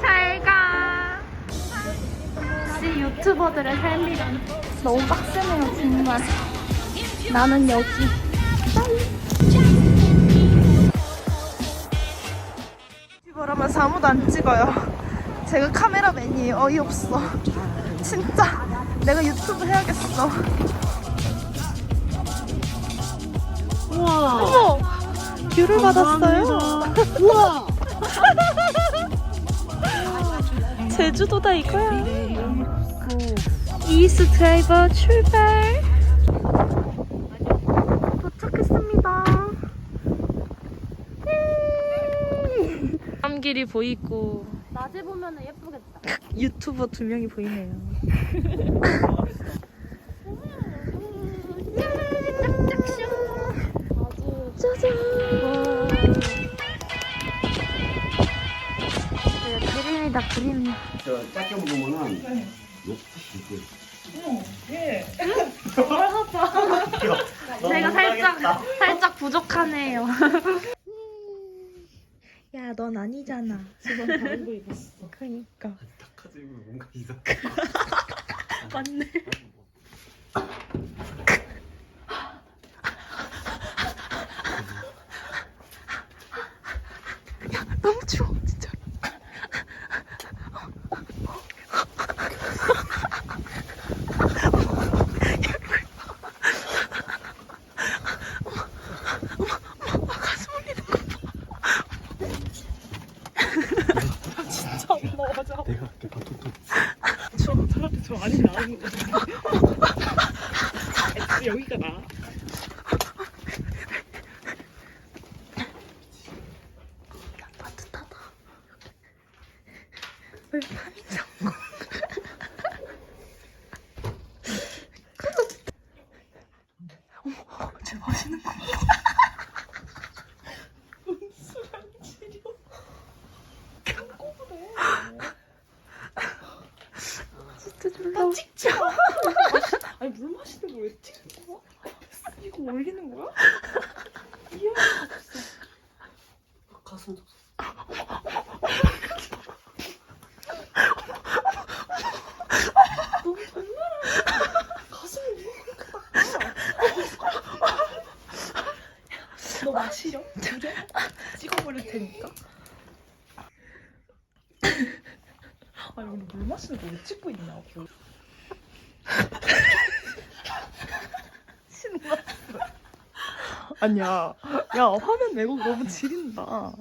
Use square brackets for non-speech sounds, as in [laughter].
잘가. 역시 유튜버들의 삶이란 너무 빡세네요, 정말. 나는 여기. 유튜버라면서 아무도 안 찍어요. 제가 카메라맨이에요. 어이없어. 진짜 내가 유튜브 해야겠어. 우와. 어머! 귤을 받았어요. 우와. [laughs] 제주도다 이거야. 이스 드라이버 출발. 도착했습니다. 길이 보이고 낮에 보면 예쁘겠다. 유튜버 두 명이 보이네요. 짜잔. 네, 그림이다, 그림이야. 저 작게 먹으면은 녹듯이 제가 살짝, 살짝 부족하네요. [laughs] 야, 넌 아니잖아. 지금 다른 거 입었어. 그니까. 탁하지 뭔가 이상. [laughs] 맞네. [laughs] 야, 너무 추워, 진짜. [laughs] 내가 이렇게 바톤 저한테 저 안이 나오는 거. 아, [laughs] 여기가 나. 따뜻하다. 왜 파밍 잡고? 어머, 쟤 마시는 거. 진짜 졸라 찍자. [laughs] 아니 물 마시는 거왜 찍는 거야? 이거 올리는 거야? 이해가 없어. 가슴 좀. 너무 장난아. 가슴이 너 마시려? 그래? 찍어버릴 테니까. 아니 우리 물 마시는 거 왜 찍고 있냐? 고 [laughs] 아니야. 야, 화면 왜곡 너무 지린다.